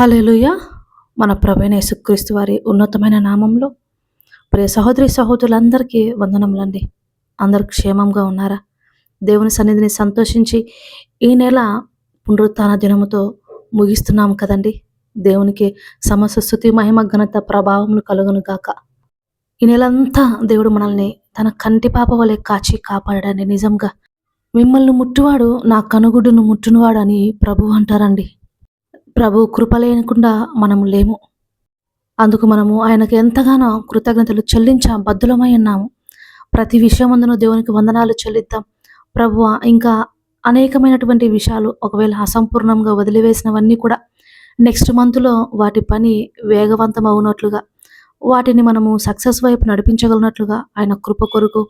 హల్లెలూయ. మన ప్రవీణ యేసుక్రీస్తు వారి ఉన్నతమైన నామంలో ప్రియ సహోదరి సహోదరులందరికీ వందనములండి. అందరు క్షేమంగా ఉన్నారా? దేవుని సన్నిధిని సంతోషించి ఈ నెల పునరుత్న దినముతో ముగిస్తున్నాము కదండి. దేవునికి సమస్త స్థుతి మహిమ ఘనత ప్రభావములు కలుగును గాక. ఈ నెలంతా దేవుడు మనల్ని తన కంటి పాప వలె కాచి కాపాడాడండి నిజంగా మిమ్మల్ని ముట్టువాడు నా కనుగుడ్డును ముట్టునువాడు అని ప్రభు అంటారండి. ప్రభు కృప లేకుండా మనము లేము. అందుకు మనము ఆయనకు ఎంతగానో కృతజ్ఞతలు చెల్లించ బద్దులమై ఉన్నాము. ప్రతి విషయమందును దేవునికి వందనాలు చెల్లిద్దాం. ప్రభు ఇంకా అనేకమైనటువంటి విషయాలు ఒకవేళ అసంపూర్ణంగా వదిలివేసినవన్నీ కూడా నెక్స్ట్ మంత్లో వాటి పని వేగవంతం అవునట్లుగా వాటిని మనము సక్సెస్ వైపు నడిపించగలిగినట్లుగా ఆయన కృప కొరకు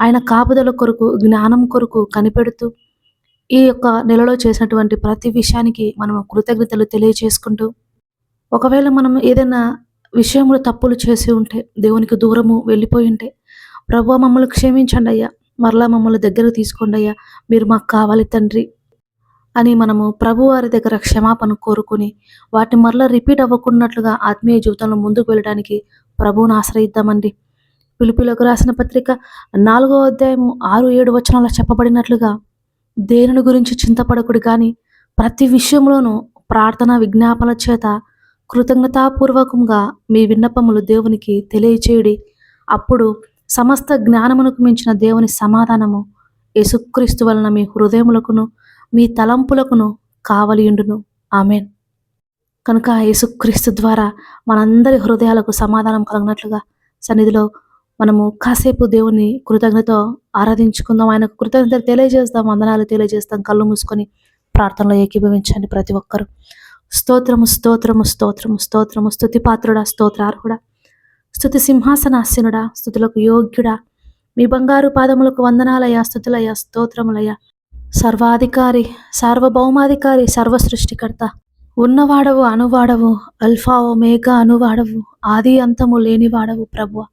ఆయన కాపుదల కొరకు జ్ఞానం కొరకు కనిపెడుతూ ఈ యొక్క నెలలో చేసినటువంటి ప్రతి విషయానికి మనం కృతజ్ఞతలు తెలియజేసుకుంటూ ఒకవేళ మనం ఏదైనా విషయంలో తప్పులు చేసి ఉంటే దేవునికి దూరము వెళ్ళిపోయి ఉంటే ప్రభు మమ్మల్ని క్షమించండి అయ్యా మరలా మమ్మల్ని దగ్గరకు తీసుకోండి అయ్యా మీరు మాకు కావాలి తండ్రి అని మనము ప్రభు వారి దగ్గర క్షమాపణ కోరుకుని వాటిని మరలా రిపీట్ అవ్వకున్నట్లుగా ఆత్మీయ జీవితంలో ముందుకు వెళ్ళడానికి ప్రభువును ఆశ్రయిద్దామండి. పిలుపులకు రాసిన పత్రిక నాలుగో అధ్యాయము ఆరు ఏడు వచనాల చెప్పబడినట్లుగా దేనిని గురించి చింతపడకుడు కానీ ప్రతి విషయంలోనూ ప్రార్థన విజ్ఞాపన చేత కృతజ్ఞతాపూర్వకంగా మీ విన్నపములు దేవునికి తెలియచేయుడి. అప్పుడు సమస్త జ్ఞానమునకు మించిన దేవుని సమాధానము యేసుక్రీస్తు వలన మీ హృదయములకును మీ తలంపులకును కావలియుండును. ఆమెన్. కనుక యేసుక్రీస్తు ద్వారా మనందరి హృదయాలకు సమాధానం కలిగినట్లుగా సన్నిధిలో మనము కాసేపు దేవుని కృతజ్ఞత ఆరాధించుకుందాం. ఆయనకు కృతజ్ఞత తెలియజేస్తాం వందనాలు తెలియజేస్తాం కళ్ళు మూసుకొని ప్రార్థనలో ఏకీభవించండి ప్రతి ఒక్కరు. స్తోత్రము స్తోత్రము స్తోత్రము స్తోత్రము. స్తుతి పాత్రుడా స్తోత్రార్హుడా. స్థుతి సింహాసనాస్యనుడా స్థుతులకు యోగ్యుడా. మీ బంగారు పాదములకు వందనాలయ స్థుతులయ స్తోత్రములయ సర్వాధికారి సార్వభౌమాధికారి సర్వ సృష్టికర్త ఉన్నవాడవు అనువాడవు అల్ఫా మేఘ అనువాడవు. ఆది అంతము లేనివాడవు ప్రభువ.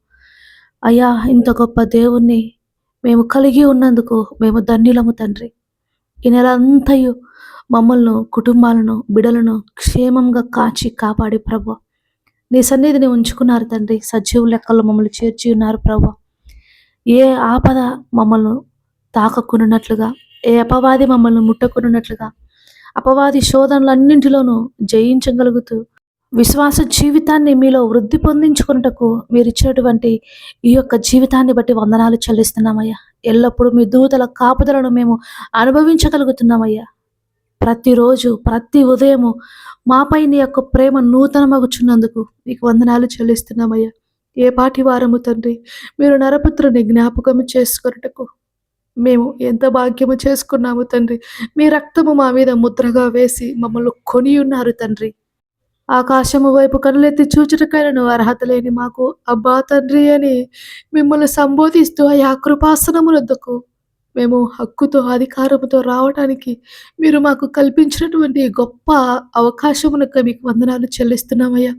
అయ్యా ఇంత గొప్ప దేవుణ్ణి మేము కలిగి ఉన్నందుకు మేము ధన్యులము తండ్రి. ఈ నెల అంతయు మమ్మల్ని కుటుంబాలను బిడలను క్షేమంగా కాచి కాపాడి ప్రభు. నీ సన్నిధిని ఉంచుకున్నారు తండ్రి. సజీవు లెక్కలు మమ్మల్ని చేర్చి ఉన్నారు ప్రభు. ఏ ఆపద మమ్మల్ని తాకకునున్నట్లుగా ఏ అపవాది మమ్మల్ని ముట్టకునున్నట్లుగా అపవాది శోధనలన్నింటిలోనూ జయించగలుగుతూ విశ్వాస జీవితాన్ని మీలో వృద్ధి పొందించుకున్నటకు మీరు ఇచ్చినటువంటి ఈ యొక్క జీవితాన్ని బట్టి వందనాలు చెల్లిస్తున్నామయ్యా. ఎల్లప్పుడూ మీ దూతల కాపుదలను మేము అనుభవించగలుగుతున్నామయ్యా. ప్రతిరోజు ప్రతి ఉదయము మాపై నీ యొక్క ప్రేమ నూతనమగుచున్నందుకు మీకు వందనాలు చెల్లిస్తున్నామయ్యా. ఏ పాటి వారము తండ్రి మీరు నరపుత్రుని జ్ఞాపకం చేసుకున్నటకు మేము ఎంత భాగ్యము చేసుకున్నాము తండ్రి. మీ రక్తము మా మీద ముద్రగా వేసి మమ్మల్ని కొని ఉన్నారు తండ్రి. ఆకాశము వైపు కనులెత్తి చూచుటకైనను అర్హత లేని మాకు. అబ్బా తండ్రి అని మిమ్మల్ని సంబోధిస్తూ ఆ కృపాసనములొద్దకు మేము హక్కుతో అధికారముతో రావడానికి మీరు మాకు కల్పించినటువంటి గొప్ప అవకాశమునక మీకు వందనాలు చెల్లిస్తున్నామయ్యా.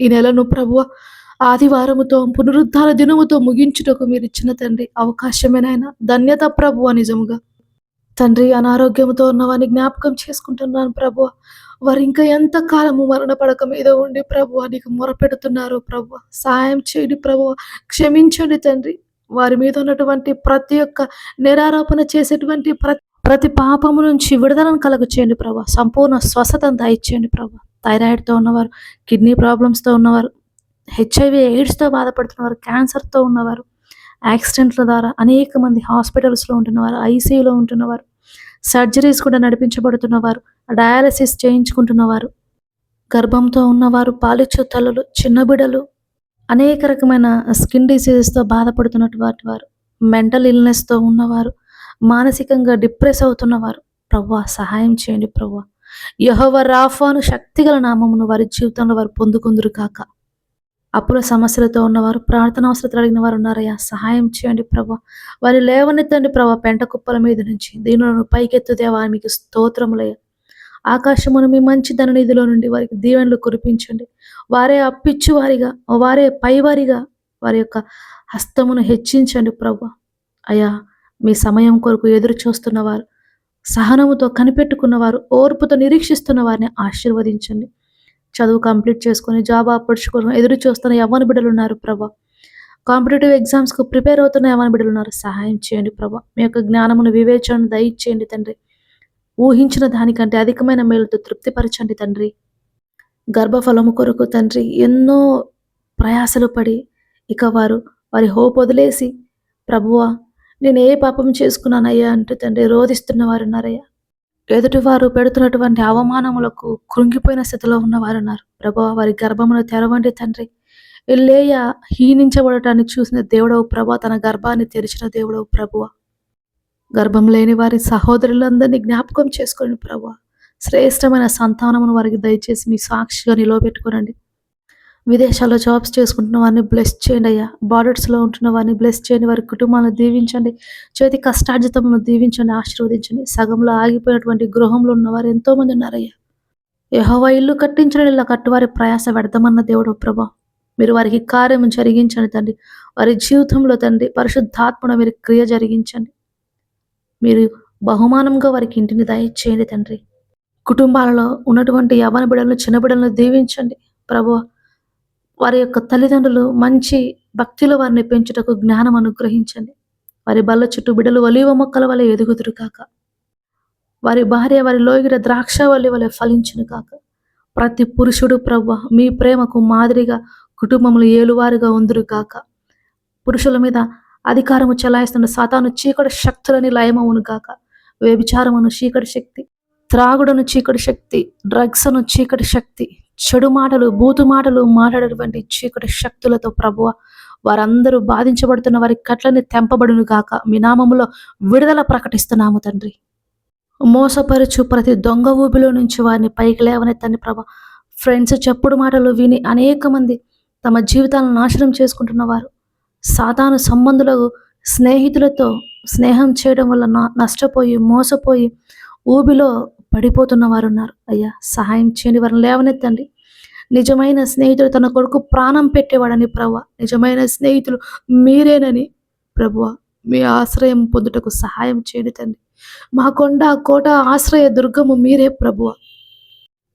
ఈ నెలను ప్రభువ ఆదివారముతో పునరుద్ధార దినముతో ముగించుటకు మీరు ఇచ్చిన తండ్రి అవకాశమేనాయన. ధన్యత ప్రభువ నిజముగా. తండ్రి అనారోగ్యంతో ఉన్నవారిని జ్ఞాపకం చేసుకుంటున్నాను ప్రభు. వారు ఇంకా ఎంత కాలము మరణ పడక మీద ఉండి ప్రభు నీకు మొరపెడుతున్నారు ప్రభు. సాయం చేయండి ప్రభు క్షమించండి తండ్రి. వారి మీద ఉన్నటువంటి ప్రతి ఒక్క నిరారోపణ చేసేటువంటి ప్రతి ప్రతి పాపము నుంచి విడుదలను కలుగు చేయండి ప్రభా. సంపూర్ణ స్వస్థతను దయచేయండి ప్రభా. థైరాయిడ్తో ఉన్నవారు కిడ్నీ ప్రాబ్లమ్స్తో ఉన్నవారు హెచ్ఐవి ఎయిడ్స్తో బాధపడుతున్నవారు క్యాన్సర్తో ఉన్నవారు యాక్సిడెంట్ల ద్వారా అనేక మంది హాస్పిటల్స్లో ఉంటున్నవారు ఐసీయూలో ఉంటున్నవారు సర్జరీస్ కూడా నడిపించబడుతున్నవారు డయాలసిస్ చేయించుకుంటున్నవారు గర్భంతో ఉన్నవారు పాలిచ్చు తల్లులు చిన్న బిడలు అనేక రకమైన స్కిన్ డిసీజెస్తో బాధపడుతున్నటువంటి వారు మెంటల్ ఇల్నెస్తో ఉన్నవారు మానసికంగా డిప్రెస్ అవుతున్నవారు. ప్రవ్వా సహాయం చేయండి ప్రవ్వా. యహోవ రాఫాను శక్తిగల నామమును వారి జీవితంలో వారు పొందుకుందురు కాక అప్పుల సమస్యలతో ఉన్నవారు ప్రార్థన అవసరతలు అడిగిన వారు ఉన్నారయ్యా. సహాయం చేయండి ప్రభా. వారి లేవనెత్తండి ప్రభా. పెంట కుప్పల మీద నుంచి దీనులను పైకెత్తు వారి మీకు స్తోత్రములయ్యా. ఆకాశమును మీ మంచి ధననిధిలో నుండి వారికి దీవెనలు కురిపించండి. వారే అప్పిచ్చు వారిగా వారే పైవారిగా వారి యొక్క హస్తమును హెచ్చించండి ప్రభు. అయ్యా మీ సమయం కొరకు ఎదురు చూస్తున్నవారు సహనముతో కనిపెట్టుకున్నవారు ఓర్పుతో నిరీక్షిస్తున్న వారిని ఆశీర్వదించండి. చదువు కంప్లీట్ చేసుకొని జాబ్ ఆపర్చుకొని ఎదురు చూస్తున్న యవ్వన బిడ్డలు ఉన్నారు ప్రభా కాంపిటేటివ్ ఎగ్జామ్స్కు ప్రిపేర్ అవుతున్న యవ్వన బిడ్డలు ఉన్నారు సహాయం చేయండి ప్రభా. మీ యొక్క జ్ఞానమును వివేచనను దయచేయండి తండ్రి. ఊహించిన దానికంటే అధికమైన మేలుతో తృప్తిపరచండి తండ్రి. గర్భఫలము కొరకు తండ్రి ఎన్నో ప్రయాసలు పడి ఇక వారు వారి హోప్ వదిలేసి ప్రభువా నేను ఏ పాపం చేసుకున్నానయ్యా? అంటూ తండ్రి రోధిస్తున్న వారు ఉన్నారయ్యా ఎదుటివారు పెడుతున్నటువంటి అవమానములకు కృంగిపోయిన స్థితిలో ఉన్నవారు ఉన్నారు ప్రభు వారి గర్భమును తెరవండి తండ్రి. లేయ హీనించబడటాన్ని చూసిన దేవుడవు ప్రభా తన గర్భాన్ని తెరిచిన దేవుడవు ప్రభువ. గర్భం లేని వారి సహోదరులందరినీ జ్ఞాపకం చేసుకోండి ప్రభు శ్రేష్టమైన సంతానమును వారికి దయచేసి మీ సాక్షిగా నిలవబెట్టుకోనండి. విదేశాల్లో జాబ్స్ చేసుకుంటున్న వారిని బ్లెస్ చేయండి అయ్యా. బార్డర్స్లో ఉంటున్న వారిని బ్లెస్ చేయండి. వారి కుటుంబాలను దీవించండి. చేతి కష్టార్జితమును దీవించండి. ఆశీర్వదించండి. సగంలో ఆగిపోయినటువంటి గృహంలో ఉన్నవారు ఎంతో మంది ఉన్నారయ్యా. యహోవా ఇల్లు కట్టించడం. ఇలా కట్టువారి ప్రయాస పెడతామన్న దేవుడు ప్రభా. మీరు వారికి కార్యం జరిగించండి తండ్రి. వారి జీవితంలో తండ్రి పరిశుద్ధాత్మను మీరు క్రియ జరిగించండి. మీరు బహుమానంగా వారికి ఇంటిని దయచేయండి తండ్రి. కుటుంబాలలో ఉన్నటువంటి యవన బిడలను చిన్న బిడలను దీవించండి. ప్రభు వారి యొక్క తల్లిదండ్రులు మంచి భక్తిలో వారిని పెంచుటకు జ్ఞానం అనుగ్రహించండి. వారి బల్ల చుట్టూ బిడ్డలు ఒలివ మొక్కల వలె ఎదుగుదురు కాక. వారి భార్య వారి లోగిడ ద్రాక్ష వల్లి వలె ఫలించును కాక. ప్రతి పురుషుడు ప్రభు మీ ప్రేమకు మాదిరిగా కుటుంబములు ఏలువారుగా ఉందురు కాక. పురుషుల మీద అధికారము చెలాయిస్తున్న సాతాను చీకటి శక్తులని లయమవును కాక. వ్యభిచారమును చీకటి శక్తి త్రాగుడును చీకటి శక్తి డ్రగ్స్ను చీకటి శక్తి చెడు మాటలు బూతు మాటలు మాట్లాడేటువంటి చీకటి శక్తులతో ప్రభువ వారందరూ బాధించబడుతున్న వారి కట్లని తెంపబడును గాక. మీ నామములో విడుదల ప్రకటిస్తున్నాము తండ్రి. మోసపరుచు ప్రతి దొంగ ఊబిలో నుంచి వారిని పైకి లేవనెత్తండి ప్రభ ఫ్రెండ్స్ చెప్పుడు మాటలు విని అనేక మంది తమ జీవితాలను నాశనం చేసుకుంటున్న వారు. సాతాను సంబంధులకు స్నేహితులతో స్నేహం చేయడం వల్ల నష్టపోయి మోసపోయి ఊబిలో పడిపోతున్న వారు ఉన్నారు అయ్యా సహాయం చేయండి వారిని లేవనెత్తండి. నిజమైన స్నేహితుడు తన కొడుకు ప్రాణం పెట్టేవాడని ప్రభు నిజమైన స్నేహితులు మీరేనని ప్రభువ మీ ఆశ్రయం పొందుటకు సహాయం చేయండి తండ్రి. మా కొండ కోట ఆశ్రయ దుర్గము మీరే ప్రభువ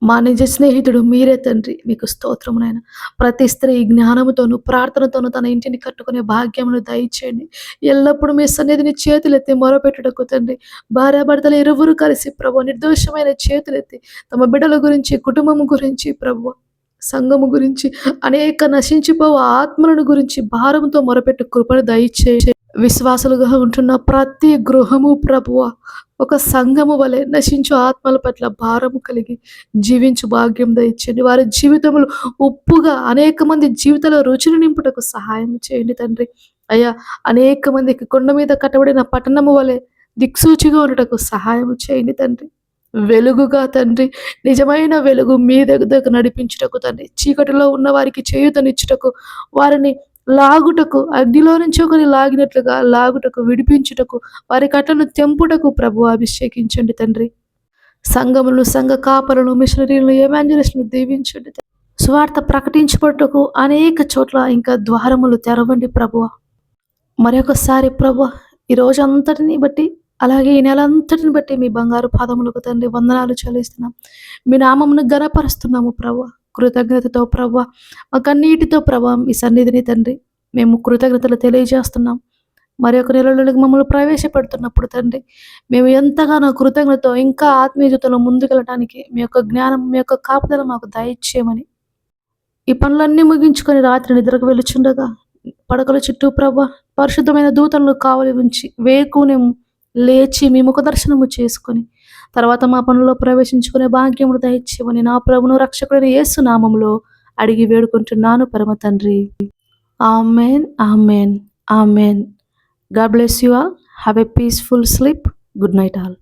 మా నిజ స్నేహితుడు మీరే తండ్రి. మీకు స్తోత్రమునైనా ప్రతి స్త్రీ జ్ఞానముతోనూ ప్రార్థనతోను తన ఇంటిని కట్టుకునే భాగ్యమును దయచేయండి. ఎల్లప్పుడూ మీ సన్నిధిని చేతులెత్తి మొరపెట్టుటకు తండ్రి. భార్యాభర్తలు ఇరువురు కలిసి ప్రభు నిర్దోషమైన చేతులెత్తి తమ బిడ్డల గురించి కుటుంబము గురించి ప్రభు సంఘము గురించి అనేక నశించిపో ఆత్మలను గురించి భారంతో మొరపెట్టు కృపను దయచే విశ్వాసులుగా ఉంటున్న ప్రతి గృహము ప్రభువ ఒక సంఘము వలె నశించు ఆత్మల పట్ల భారము కలిగి జీవించు భాగ్యం దయచేయండి. వారి జీవితములు ఉప్పుగా అనేక మంది జీవితంలో రుచిని నింపుటకు సహాయం చేయండి తండ్రి. అయ్యా అనేక మందికి కొండ మీద కట్టబడిన పట్టణము వలె దిక్సూచిగా ఉండటకు సహాయం చేయండి తండ్రి. వెలుగుగా తండ్రి నిజమైన వెలుగు మీ దగ్గర నడిపించుటకు తండ్రి. చీకటిలో ఉన్న వారికి చేయుతనిచ్చుటకు వారిని లాగుటకు అగ్నిలో నుంచి ఒకరి లాగినట్లుగా లాగుటకు విడిపించుటకు వారి కట్టను తెంపుటకు ప్రభు అభిషేకించండి తండ్రి. సంఘములు సంఘ కాపరులు మిషనరీలు ఎవాంజలిస్టులు దీవించండి స్వార్థ సువార్త ప్రకటించబడుటకు అనేక చోట్ల ఇంకా ద్వారములు తెరవండి ప్రభువ మరొకసారి ప్రభు ఈ రోజు అంతటిని బట్టి అలాగే ఈ నెల అంతటిని బట్టి మీ బంగారు పాదములకు తండ్రి వందనాలు చెల్లిస్తున్నాం. మీ నామమును గనపరుస్తున్నాము ప్రభు. కృతజ్ఞతతో ప్రభు మా కన్నీటితో ప్రభా మీ సన్నిధిని తండ్రి మేము కృతజ్ఞతలు తెలియజేస్తున్నాం. మరి ఒక నెలలోకి మమ్మల్ని ప్రవేశపెడుతున్నప్పుడు తండ్రి మేము ఎంతగానో కృతజ్ఞతతో ఇంకా ఆత్మీయతలో ముందుకెళ్ళడానికి మీ యొక్క జ్ఞానం మీ యొక్క కాపుదల మాకు దయచేయమని. ఈ పనులన్నీ ముగించుకొని రాత్రి నిద్రకు వెలుచుండగా పడకల చుట్టూ ప్రభ పరిశుద్ధమైన దూతలను కావలి ఉంచి వేకునే లేచి మీ ముఖ దర్శనము చేసుకొని తర్వాత మా పనుల్లో ప్రవేశించుకునే భాగ్యమును దయచేయమని నా ప్రభును రక్షకుడిని యేసు నామంలో అడిగి వేడుకుంటున్నాను పరమ తండ్రి. Amen amen amen. God bless you all. Have a peaceful sleep. Good night all.